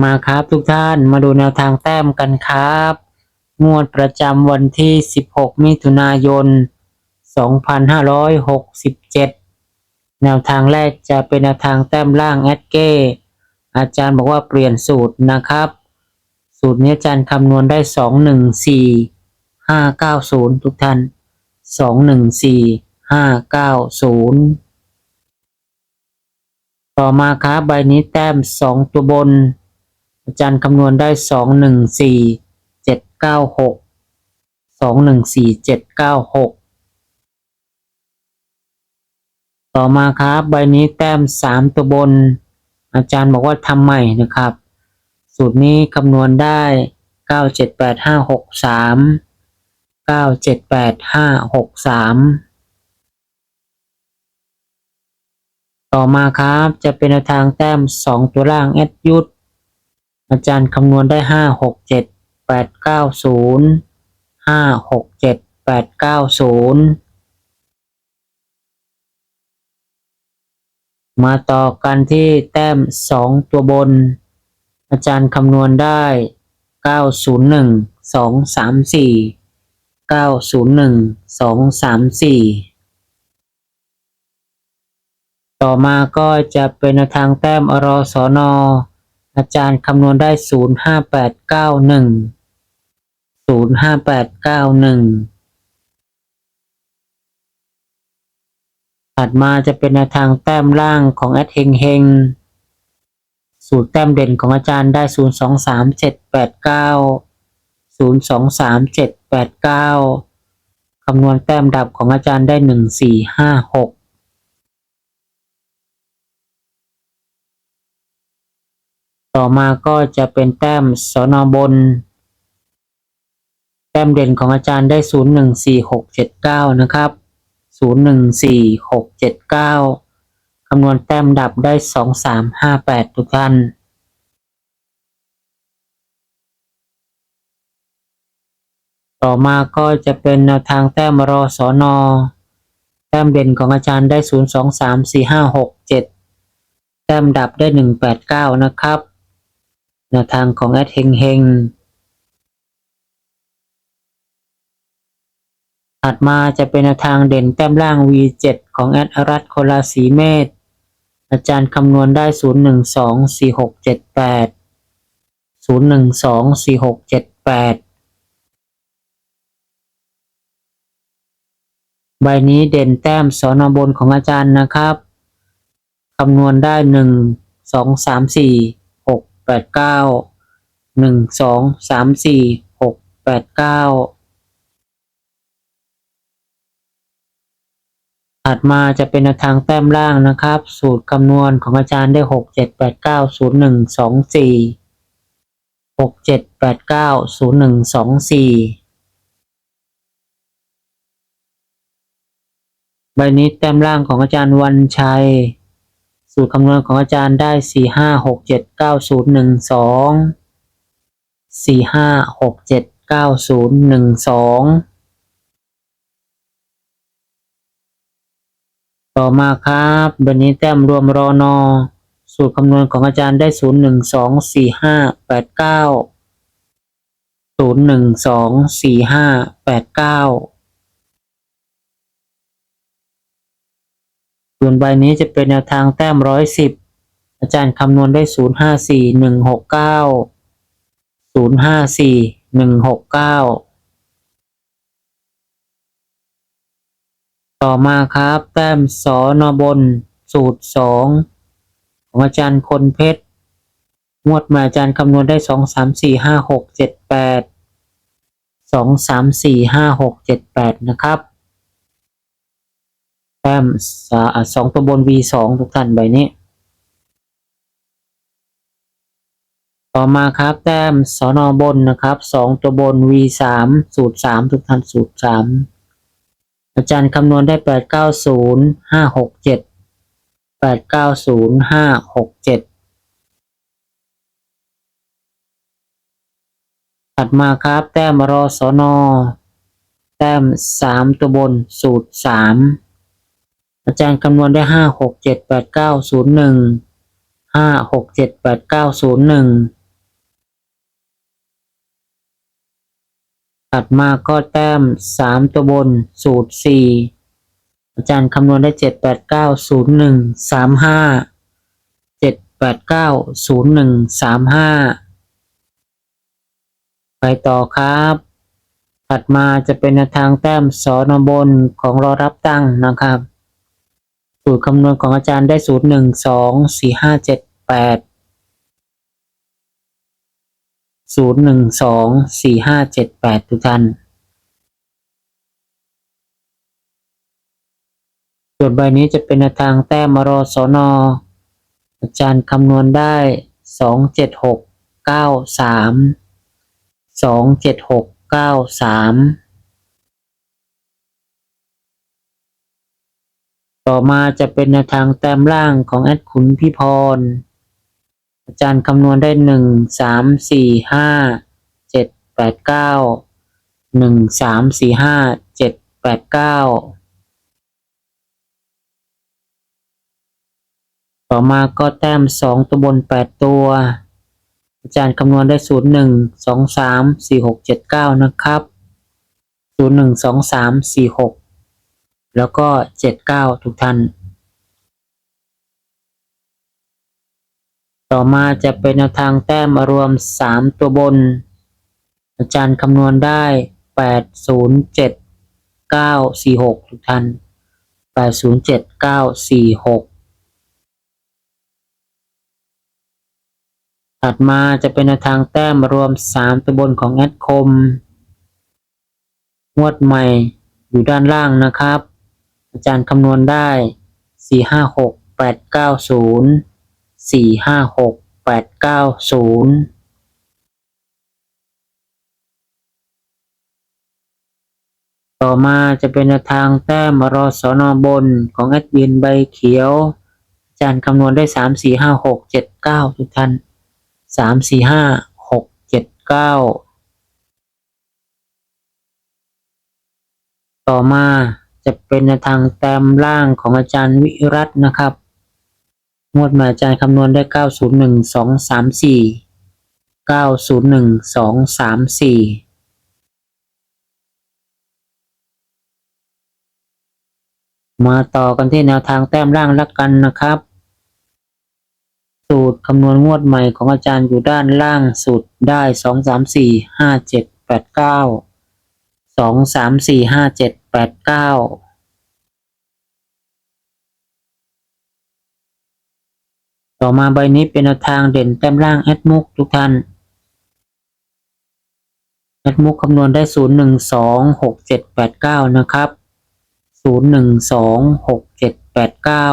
มาครับทุกท่านมาดูแนวทางแต้มกันครับ งวดประจำวันที่ 16 มิถุนายน 2567 แนวทางแรกจะเป็นแนวทางแต้มล่างแอดเก้อาจารย์บอกว่าเปลี่ยนสูตรนะครับ สูตรนี้อาจารย์คำนวณได้ 214 590 ทุกท่าน 214 590 ต่อมาครับใบนี้แต้ม 2 ตัวบน อาจารย์คำนวณได้สองหนึ่งสี่เจ็ดเก้าหกสองหนึ่งสี่เจ็ดเก้าหกต่อมาครับ ใบนี้แต้มสามตัวบน อาจารย์บอกว่าทำใหม่นะครับ สูตรนี้คำนวณได้เก้าเจ็ดแปดห้าหกสามเก้าเจ็ดแปดห้าหกสามต่อมาครับจะเป็นทางแต้มสองตัวล่างแอดยุด อาจารย์คำนวณได้ห้าหกเจ็ดแปดเก้าศูนย์ห้าหกเจ็ดแปดเก้าศูนย์มาต่อกันที่แต้มสองตัวบน อาจารย์คำนวณได้เก้าศูนย์หนึ่งสองสามสี่เก้าศูนย์หนึ่งสองสามสี่ต่อมาก็จะเป็นทางแต้มอรสอนอ อาจารย์คำนวณได้ศูนย์ห้าแปดเก้าหนึ่งศูนย์ห้าแปดเก้าหนึ่งถัดมาจะเป็นทางแต้มล่างของแอดเฮงเฮงสูตรแต้มเด่นของอาจารย์ได้ 0 2 3 7 8 9 0 2 3 7 8 9 คำนวณแต้มดับของอาจารย์ได้ 1 4 5 6 ต่อมาก็จะเป็นแต้มสอนอบน แต้มเด่นของอาจารย์ได้ศูนย์หนึ่งสี่หกเจ็ดเก้านะครับศูนย์หนึ่งสี่หกเจ็ดเก้าคำนวณแต้มดับได้สองสามห้าแปดทุกท่านต่อมาก็จะเป็นแนวทางแต้มรอสอนอแต้มเด่นของอาจารย์ได้ศูนย์สองสามสี่ห้าหกเจ็ดแต้มดับได้หนึ่งแปดเก้านะครับ แนวทางของแอดเฮงเฮงถัดมาจะเป็นแนวทางเด่นแต้มล่าง V7 ของแอดอรัตโคลาสีเมธอาจารย์คำนวณได้ 0 1 2 4 6 7 8 0 1 2 4 6 7 8 ใบนี้เด่นแต้มสอนบนของอาจารย์นะครับ คำนวณได้ 1 2 3 4 6 8 9 1 2 3 4 6 8 9ถัดมาจะเป็นทางแต้มล่างนะครับ สูตรคำนวณของอาจารย์ได้หกเจ็ดแปดเก้าศูนย์หนึ่งสองสี่หกเจ็ดแปดเก้าศูนย์หนึ่งสองสี่ใบนี้แต้มล่างของอาจารย์วันชัย สูตรคำนวณของอาจารย์ได้สี่ห้าหกเจ็ดเก้าศูนย์หนึ่งสองสี่ห้าหกเจ็ดเก้าศูนย์หนึ่งสองต่อมาครับวันนี้แต้มรวมรอนอสูตรคำนวณของอาจารย์ได้ศูนย์หนึ่งสองสี่ห้าแปดเก้าศูนย์หนึ่งสองสี่ห้าแปดเก้า ส่วนใบนี้จะเป็นแนวทางแต้มร้อยสิบอาจารย์คำนวณได้ศูนย์ห้าสี่หนึ่งหกเก้าศูนย์ห้าสี่หนึ่งหกเก้าต่อมาครับ แต้มสอนอบน สูตรสองของอาจารย์คนเพชรงวดมาอาจารย์คำนวณได้สองสามสี่ห้าหกเจ็ดแปดสองสามสี่ห้าหกเจ็ดแปดนะครับ แต้มสองตัวบน V สองทุกท่านใบนี้ ต่อมาครับแต้มสอนอบนนะครับสองตัวบน v สามสูตรสามทุกท่านสูตรสามอาจารย์คำนวณได้แปดเก้าศูนย์ห้าหกเจ็ดแปดเก้าศูนย์ห้าหกเจ็ดถัดมาครับแต้มรอสอนอแต้มสามตัวบนสูตรสาม อาจารย์คำนวณได้ห้าหกเจ็ดแปดเก้าศูนย์หนึ่งห้าหกเจ็ดแปดเก้าศูนย์หนึ่งถัดมาก็แต้มสามตัวบนสูตรสี่อาจารย์คำนวณได้เจ็ดแปดเก้าศูนย์หนึ่งสามห้าเจ็ดแปดเก้าศูนย์หนึ่งสามห้าไปต่อครับถัดมาจะเป็นทางแต้มสอนบนของรอรับตั้งนะครับ สูตรคำนวณของอาจารย์ได้ศูนย์หนึ่งสองสี่ห้าเจ็ดแปดศูนย์หนึ่งสองสี่ห้าเจ็ดแปดทุกท่านส่วนใบนี้จะเป็นทางแต้มรอสอนออาจารย์คำนวณได้สองเจ็ดหกเก้าสามสองเจ็ดหกเก้าสาม ต่อมาจะเป็นแนวทางแต้มล่างของแอดขุนพี่พร อาจารย์คำนวณได้หนึ่งสามสี่ห้าเจ็ดแปดเก้าหนึ่งสามสี่ห้าเจ็ดแปดเก้าต่อมาก็แต้มสองตัวบนแปดตัว อาจารย์คำนวณได้ศูนย์หนึ่งสองสามสี่หกเจ็ดเก้านะครับศูนย์หนึ่งสองสามสี่หก แล้วก็เจ็ดเก้าทุกท่าน ต่อมาจะเป็นแนวทางแต้มรวมสามตัวบน อาจารย์คำนวณได้แปดศูนย์เจ็ดเก้าสี่หกทุกท่านแปดศูนย์เจ็ดเก้าสี่หกถัดมาจะเป็นแนวทางแต้มรวมสามตัวบนของแอดคมงวดใหม่อยู่ด้านล่างนะครับ อาจารย์คำนวณได้สี่ห้าหกแปดเก้าศูนย์สี่ห้าหกแปดเก้าศูนย์ต่อมาจะเป็นทางแต้มรอสอนอบนของแอดวินใบเขียว อาจารย์คำนวณได้สามสี่ห้าหกเจ็ดเก้าทุกท่านสามสี่ห้าหกเจ็ดเก้าต่อมา จะเป็นแนวทางแต้มล่างของอาจารย์วิรัตน์นะครับ งวดมาอาจารย์คำนวณได้เก้าศูนย์หนึ่งสองสามาต่อกันที่แนวทางแต้มล่างละกันนะครับ สูตรคำนวณงวดใหม่ของอาจารย์อยู่ด้านล่างสุดได้สองสามสี่ห้าเจ็ดแปดเก้า สองสามสี่ห้าเจ็ดแปดเก้าต่อมาใบนี้เป็นทางเด่นแต้มล่างแอดมุกทุกท่านแอดมุกคำนวณได้ศูนย์หนึ่งสองหกเจ็ดแปดเก้านะครับศูนย์หนึ่งสองหกเจ็ดแปดเก้า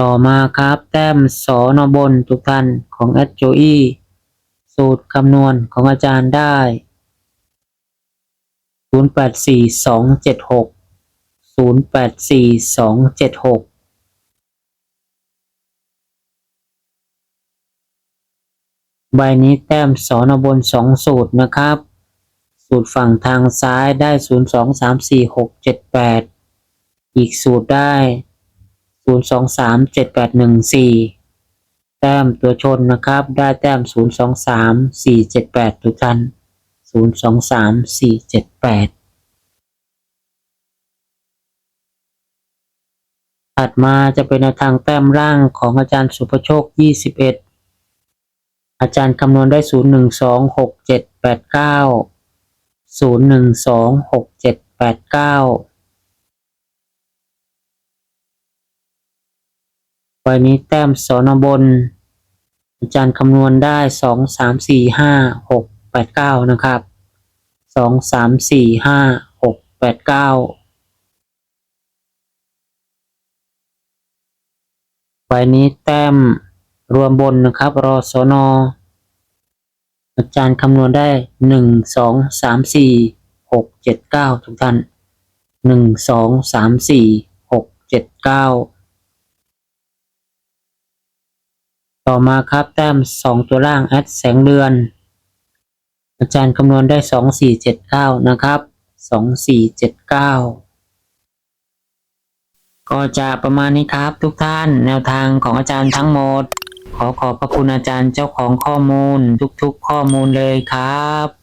ต่อมาครับแต้มสอนบนทุกท่านของแอดโจอี้ สูตรคำนวณของอาจารย์ได้ศูนย์แปดสี่สองเจ็ดหกศูนย์แปดสี่สองเจ็ดหกใบนี้แต้มสอนบนสองสูตรนะครับ สูตรฝั่งทางซ้ายได้ศูนย์สองสามสี่หกเจ็ดแปดอีกสูตรได้ศูนย์สองสามเจ็ด แต้มตัวชนนะครับ ได้แต้ม 0 2 3 4 7 8 ทุกท่าน 0 2 3 4 7 8 ถัดมาจะเป็นทางแต้มร่างของอาจารย์สุภโชค 21 อาจารย์คำนวณได้ 0 1 2 6 7 8 9 0 1 2 6 7 8 9 ไฟนี้แต้มสอนบน อาจารย์คำนวณได้สองสามสี่ห้าหกแปดเก้านะครับสองสามสี่ห้าหกแปดเก้าไฟนี้แต้มรวมบนนะครับ รอสอนออาจารย์คำนวณได้หนึ่งสองสามสี่หกเจ็ดเก้าทุกท่านหนึ่งสองสามสี่หกเจ็ดเก้า ต่อมาครับแต้มสองตัวล่างแอดแสงเดือน อาจารย์คำนวณได้สองสี่เจ็ดเก้านะครับสองสี่เจ็ดเก้าก็จะประมาณนี้ครับทุกท่านแนวทางของอาจารย์ทั้งหมด ขอขอบพระคุณอาจารย์เจ้าของข้อมูลทุกๆข้อมูลเลยครับ